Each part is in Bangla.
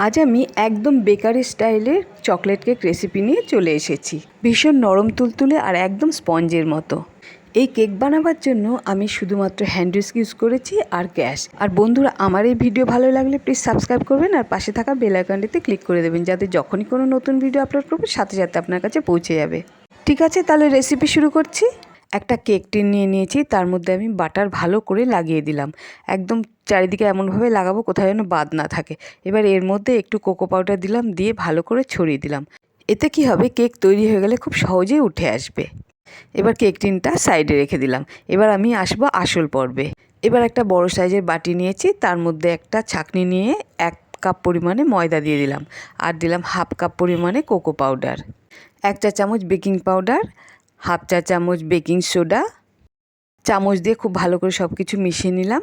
আজ আমি একদম বেকারি স্টাইলের চকলেট কেক রেসিপি নিয়ে চলে এসেছি। ভীষণ নরম তুলতুলে আর একদম স্পঞ্জের মতো। এই কেক বানাবার জন্য আমি শুধুমাত্র হ্যান্ড উইস্ক ইউজ করেছি আর গ্যাস আর বন্ধুরা, আমার এই ভিডিও ভালো লাগলে প্লিজ সাবস্ক্রাইব করবেন আর পাশে থাকা বেল আইকনটিতে ক্লিক করে দেবেন যাতে যখনই কোনো নতুন ভিডিও আপলোড করব, সাথে সাথে আপনার কাছে পৌঁছে যাবে। ঠিক আছে, তাহলে রেসিপি শুরু করছি। একটা কেক টিন নিয়ে নিয়েছি, তার মধ্যে আমি বাটার ভালো করে লাগিয়ে দিলাম। একদম চারিদিকে এমনভাবে লাগাবো কোথাও যেন বাদ না থাকে। এবার এর মধ্যে একটু কোকো পাউডার দিলাম, দিয়ে ভালো করে ছড়িয়ে দিলাম। এতে কি হবে, কেক তৈরি হয়ে গেলে খুব সহজেই উঠে আসবে। এবার কেক টিনটা সাইডে রেখে দিলাম। এবার আমি আসব আসল পর্বে। এবার একটা বড় সাইজের বাটি নিয়েছি, তার মধ্যে একটা ছাকনি নিয়ে এক কাপ পরিমাণে ময়দা দিয়ে দিলাম। আর দিলাম হাফ কাপ পরিমাণে কোকো পাউডার। এক চা চামচ বেকিং পাউডার হাফ চা চামচ বেকিং সোডা, চামচ দিয়ে খুব ভালো করে সব কিছু মিশিয়ে নিলাম।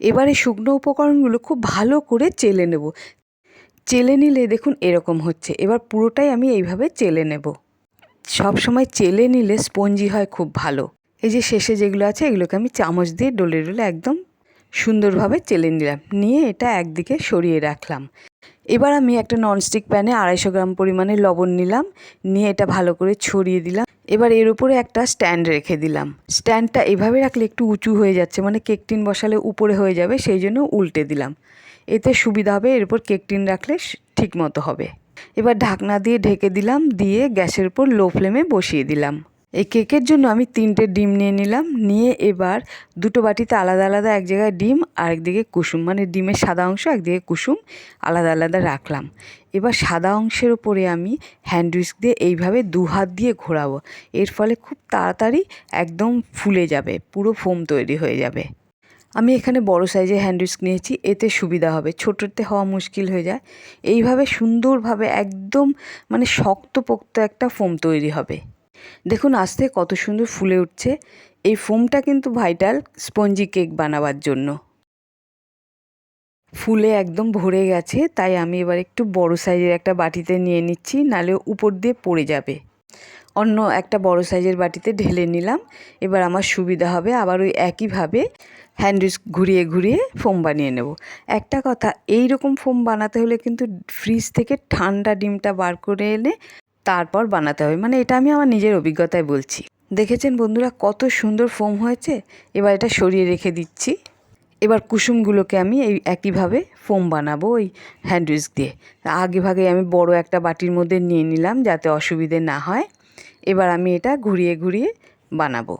এবারে শুকনো উপকরণগুলো খুব ভালো করে চেলে নেব। চেলে নিলে দেখুন এরকম হচ্ছে, এবার পুরোটাই আমি এইভাবে চেলে নেব। সব সময় চেলে নিলে স্পঞ্জি হয় খুব ভালো। এই যে শেষে যেগুলো আছে এগুলোকে আমি চামচ দিয়ে ডলে ডলে একদম সুন্দরভাবে চেলে নিলাম। নিয়ে এটা একদিকে সরিয়ে রাখলাম। এবার আমি একটা ননস্টিক প্যানে আড়াইশো গ্রাম পরিমাণে লবণ নিলাম, নিয়ে এটা ভালো করে ছড়িয়ে দিলাম। এবার এর উপরে একটা স্ট্যান্ড রেখে দিলাম। স্ট্যান্ডটা এভাবে রাখলে একটু উঁচু হয়ে যাচ্ছে মানে কেক টিন বসালে উপরে হয়ে যাবে, সেই জন্য উল্টে দিলাম। এতে সুবিধা হবে, এর উপর কেক টিন রাখলে ঠিক মতো হবে। এবার ঢাকনা দিয়ে ঢেকে দিলাম, দিয়ে গ্যাসের উপর লো ফ্লেমে বসিয়ে দিলাম। এই কেকের জন্য আমি তিনটে ডিম নিয়ে নিলাম। নিয়ে এবার দুটো বাটিতে আলাদা আলাদা এক জায়গায় ডিম আর একদিকে কুসুম। মানে ডিমের সাদা অংশ একদিকে কুসুম। আলাদা আলাদা রাখলাম। এবার সাদা অংশের ওপরে আমি হ্যান্ড উইস্ক দিয়ে এইভাবে দু হাত দিয়ে ঘোরাবো। এর ফলে খুব তাড়াতাড়ি একদম ফুলে যাবে, পুরো ফোম তৈরি হয়ে যাবে। আমি এখানে বড় সাইজের হ্যান্ড উইস্ক নিয়েছি, এতে সুবিধা হবে। ছোটোতে হওয়া মুশকিল হয়ে যায়। এইভাবে সুন্দরভাবে একদম মানে শক্তপোক্ত একটা ফোম তৈরি হবে। দেখুন, আস্তে কত সুন্দর ফুলে উঠছে। এই ফোমটা কিন্তু ভাইটাল স্পঞ্জি কেক বানাবার জন্য। ফুলে একদম ভরে গেছে, তাই আমি এবার একটু বড় সাইজের একটা বাটিতে নিয়ে নিচ্ছি, নালে উপর দিয়ে পড়ে যাবে। অন্য একটা বড় সাইজের বাটিতে ঢেলে নিলাম, এবার আমার সুবিধা হবে, আবার ওই একইভাবে হ্যান্ড ঘুরিয়ে ঘুরিয়ে ফোম বানিয়ে নেব। একটা কথা এই রকম ফোম বানাতে হলে কিন্তু ফ্রিজ থেকে ঠান্ডা ডিমটা বার করে এনে তারপর বানাতে হবে। মানে এটা আমি আমার নিজের অভিজ্ঞতায় বলছি। দেখেছেন বন্ধুরা কত সুন্দর ফোম হয়েছে? এবার এটা সরিয়ে রেখে দিচ্ছি। এবার কুসুমগুলোকে আমি এই একইভাবে ফোম বানাবো ওই হ্যান্ড উইস্ক দিয়ে। আগে ভাগে আমি বড় একটা বাটির মধ্যে নিয়ে নিলাম যাতে অসুবিধে না হয়। এবার আমি এটা ঘুরিয়ে ঘুরিয়ে বানাবো।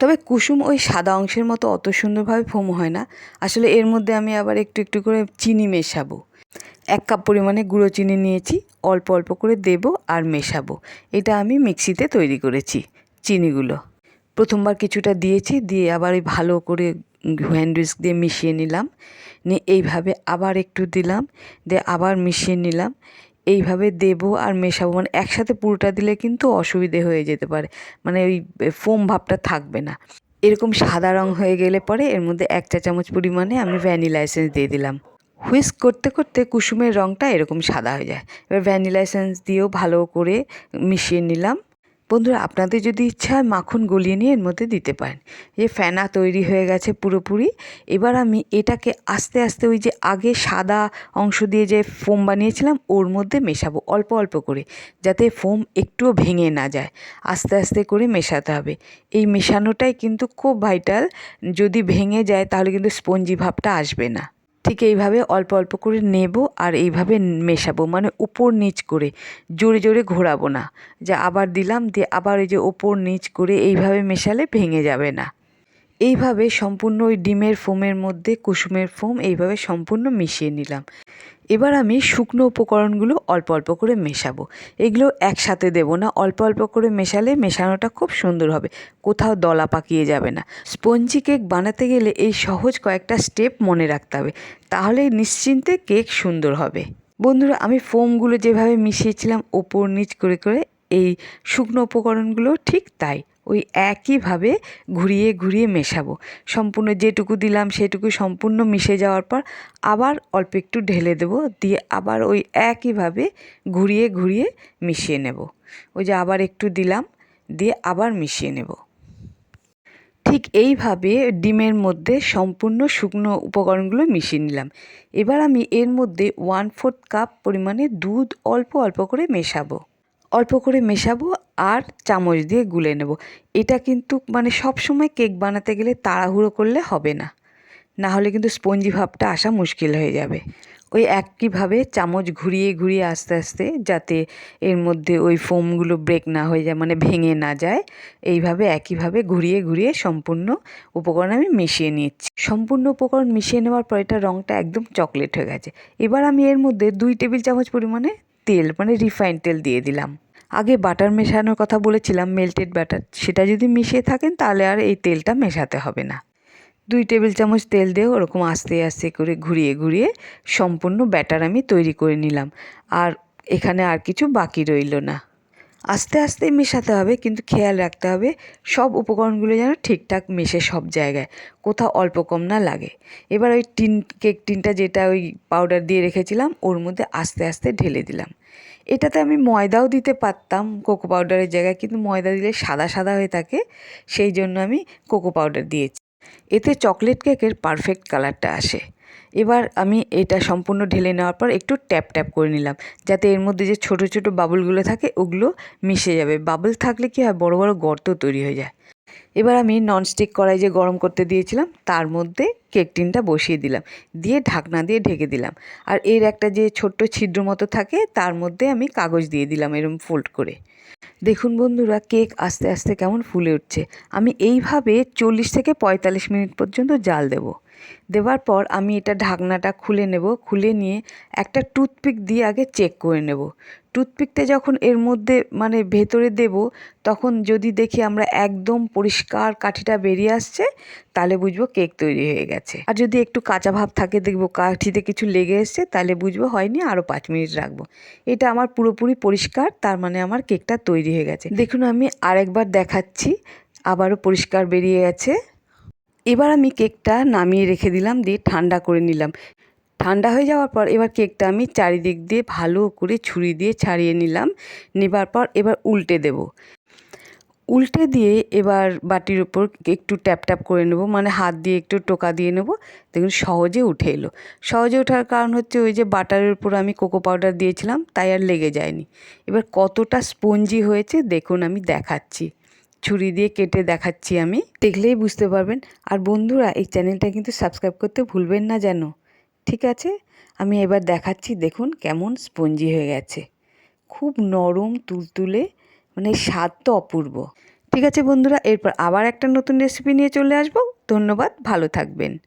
তবে কুসুম ওই সাদা অংশের মতো অত সুন্দরভাবে ফোম হয় না। আসলে এর মধ্যে আমি আবার একটু একটু করে চিনি মেশাবো। এক কাপ পরিমাণে গুঁড়ো চিনি নিয়েছি, অল্প অল্প করে দেব আর মেশাবো। এটা আমি মিক্সিতে তৈরি করেছি চিনিগুলো। প্রথমবার কিছুটা দিয়েছি, দিয়ে আবার ওই ভালো করে হ্যান্ড দিয়ে মিশিয়ে নিলাম। নিয়ে এইভাবে আবার একটু দিলাম, দিয়ে আবার মিশিয়ে নিলাম। এইভাবে দেবো আর মেশাবো মানে একসাথে পুরোটা দিলে কিন্তু অসুবিধে হয়ে যেতে পারে। মানে ওই ফোম ভাবটা থাকবে না। এরকম সাদা রং হয়ে গেলে পরে এর মধ্যে এক চা চামচ পরিমাণে আমি ভ্যানিলা এসেন্স দিয়ে দিলাম। হুইস্ক করতে করতে কুসুমের রঙটা এরকম সাদা হয়ে যায়। এবার ভ্যানিলা এসেন্স দিয়েও ভালো করে মিশিয়ে নিলাম। বন্ধুরা, আপনাদের যদি ইচ্ছা হয় মাখন গলিয়ে নিয়ে এর মধ্যে দিতে পারেন। যে ফেনা তৈরি হয়ে গেছে পুরোপুরি। এবার আমি এটাকে আস্তে আস্তে ওই যে আগে সাদা অংশ দিয়ে যে ফোম বানিয়েছিলাম, ওর মধ্যে মেশাবো অল্প অল্প করে, যাতে ফোম একটুও ভেঙে না যায়। আস্তে আস্তে করে মেশাতে হবে। এই মেশানোটাই কিন্তু খুব ভাইটাল যদি ভেঙে যায়, তাহলে কিন্তু স্পঞ্জি ভাবটা আসবে না। ঠিক এইভাবে অল্প অল্প করে নেব আর এইভাবে মেশাবো মানে উপর নিচ করে, জোরে জোরে ঘোরাবো না। যে আবার দিলাম, দিয়ে আবার এই যে ওপর নিচ করে এইভাবে মেশালে ভেঙে যাবে না। এইভাবে সম্পূর্ণ ওই ডিমের ফোমের মধ্যে কুসুমের ফোম এইভাবে সম্পূর্ণ মিশিয়ে নিলাম। এবার আমি শুকনো উপকরণগুলো অল্প অল্প করে মেশাবো। এগুলো একসাথে দেব না, অল্প অল্প করে মেশালে মেশানোটা খুব সুন্দর হবে, কোথাও দলা পাকিয়ে যাবে না। স্পঞ্জি কেক বানাতে গেলে এই সহজ কয়েকটা স্টেপ মনে রাখতে হবে তাহলে নিশ্চিন্তে কেক সুন্দর হবে। বন্ধুরা, আমি ফোমগুলো যেভাবে মিশিয়েছিলাম, ওপর নিচ করে করে এই শুকনো উপকরণগুলো ঠিক তাই। ওই একইভাবে ঘুরিয়ে ঘুরিয়ে মেশাবো। সম্পূর্ণ যেটুকু দিলাম সেটুকু সম্পূর্ণ মিশে যাওয়ার পর আবার অল্প একটু ঢেলে দেবো, দিয়ে আবার ওই একইভাবে ঘুরিয়ে ঘুরিয়ে মিশিয়ে নেব। ওই যে আবার একটু দিলাম, দিয়ে আবার মিশিয়ে নেব। ঠিক এইভাবে ডিমের মধ্যে সম্পূর্ণ শুকনো উপকরণগুলো মিশিয়ে নিলাম। এবার আমি এর মধ্যে ওয়ান ফোর্থ কাপ পরিমাণে দুধ অল্প অল্প করে মেশাবো। অল্প করে মেশাবো আর চামচ দিয়ে গুলে নেব। এটা কিন্তু মানে সব সময় কেক বানাতে গেলে তাড়াহুড়ো করলে হবে না। না হলে কিন্তু স্পঞ্জি ভাবটা আসা মুশকিল হয়ে যাবে। ওই একইভাবে চামচ ঘুরিয়ে ঘুরিয়ে আস্তে আস্তে যাতে এর মধ্যে ওই ফোমগুলো ব্রেক না হয়ে যায় মানে ভেঙে না যায়, এইভাবে একইভাবে ঘুরিয়ে ঘুরিয়ে সম্পূর্ণ উপকরণ আমি মিশিয়ে নিচ্ছি। সম্পূর্ণ উপকরণ মিশিয়ে নেওয়ার পর এটা রঙটা একদম চকলেট হয়ে গেছে। এবার আমি এর মধ্যে দুই টেবিল চামচ পরিমাণে তেল মানে রিফাইন তেল দিয়ে দিলাম। আগে বাটার মেশানোর কথা বলেছিলাম মেল্টেড বাটার সেটা যদি মিশিয়ে থাকেন, তাহলে আর এই তেলটা মেশাতে হবে না। দুই টেবিল চামচ তেল দিয়ে ওরকম আস্তে আস্তে করে ঘুরিয়ে ঘুরিয়ে সম্পূর্ণ ব্যাটার আমি তৈরি করে নিলাম। আর এখানে আর কিছু বাকি রইল না। আস্তে আস্তে মেশাতে হবে, কিন্তু খেয়াল রাখতে হবে সব উপকরণগুলো যেন ঠিকঠাক মেশে সব জায়গায়, কোথাও অল্প কম না লাগে। এবার ওই টিন, কেক টিনটা যেটা ওই পাউডার দিয়ে রেখেছিলাম, ওর মধ্যে আস্তে আস্তে ঢেলে দিলাম। এটাতে আমি ময়দাও দিতে পারতাম কোকো পাউডারের জায়গায়, কিন্তু ময়দা দিলে সাদা সাদা হয়ে থাকে, সেই জন্য আমি কোকো পাউডার দিয়েছি। এতে চকলেট কেকের পারফেক্ট কালারটা আসে। এবার আমি এটা সম্পূর্ণ ঢেলে নেওয়ার পর একটু ট্যাপ ট্যাপ করে নিলাম, যাতে এর মধ্যে যে ছোট ছোট বাবুলগুলো থাকে ওগুলো মিশে যাবে। বাবল থাকলে কি হয়, বড় বড় গর্ত তৈরি হয়ে যায়। এবার আমি ননস্টিক কড়াই যে গরম করতে দিয়েছিলাম, তার মধ্যে কেক টিনটা বসিয়ে দিলাম, দিয়ে ঢাকনা দিয়ে ঢেকে দিলাম। আর এর একটা যে ছোট্ট ছিদ্র মতো থাকে, তার মধ্যে আমি কাগজ দিয়ে দিলাম এরকম ফোল্ড করে। দেখুন বন্ধুরা, কেক আস্তে আস্তে কেমন ফুলে উঠছে। আমি এইভাবে চল্লিশ থেকে পঁয়তাল্লিশ মিনিট পর্যন্ত জাল দেব। দেওয়ার পর আমি এটা ঢাকনাটা খুলে নেব, খুলে নিয়ে একটা টুথপিক দিয়ে আগে চেক করে নেব। টুথপিকটা যখন এর মধ্যে মানে ভেতরে দেব, তখন যদি দেখি আমরা একদম পরিষ্কার কাঠিটা বেরিয়ে আসছে, তাহলে বুঝব কেক তৈরি হয়ে গেছে। আর যদি একটু কাঁচা ভাব থাকে, দেখব কাঠিতে কিছু লেগে এসছে, তাহলে বুঝব হয়নি আরও পাঁচ মিনিট রাখব। এটা আমার পুরোপুরি পরিষ্কার, তার মানে আমার কেকটা তৈরি হয়ে গেছে। দেখুন, আমি আরেকবার দেখাচ্ছি, আবারও পরিষ্কার বেরিয়ে গেছে। এবার আমি কেকটা নামিয়ে রেখে দিলাম, দিয়ে ঠান্ডা করে নিলাম। ঠান্ডা হয়ে যাওয়ার পর এবার কেকটা আমি চারিদিক দিয়ে ভালো করে ছুরি দিয়ে ছাড়িয়ে নিলাম। নেবার পর এবার উল্টে দেব। উল্টে দিয়ে এবার বাটির উপর একটু ট্যাপ ট্যাপ করে নেব মানে হাত দিয়ে একটু টোকা দিয়ে নেব। দেখুন, সহজে উঠে এলো। সহজে ওঠার কারণ হচ্ছে ওই যে বাটারের উপর আমি কোকো পাউডার দিয়েছিলাম, তাই আর লেগে যায়নি। এবার কতটা স্পঞ্জি হয়েছে, দেখুন আমি দেখাচ্ছি। ছুরি দিয়ে কেটে দেখাচ্ছি আমি। দেখলেই বুঝতে পারবেন। আর বন্ধুরা, এই চ্যানেলটা কিন্তু সাবস্ক্রাইব করতে ভুলবেন না যেন। ঠিক আছে? আমি এবার দেখাচ্ছি, দেখুন কেমন স্পঞ্জি হয়ে গেছে। খুব নরম, তুলতুলে মানে স্বাদ তো অপূর্ব। ঠিক আছে বন্ধুরা, এরপর আবার একটা নতুন রেসিপি নিয়ে চলে আসব। ধন্যবাদ, ভালো থাকবেন।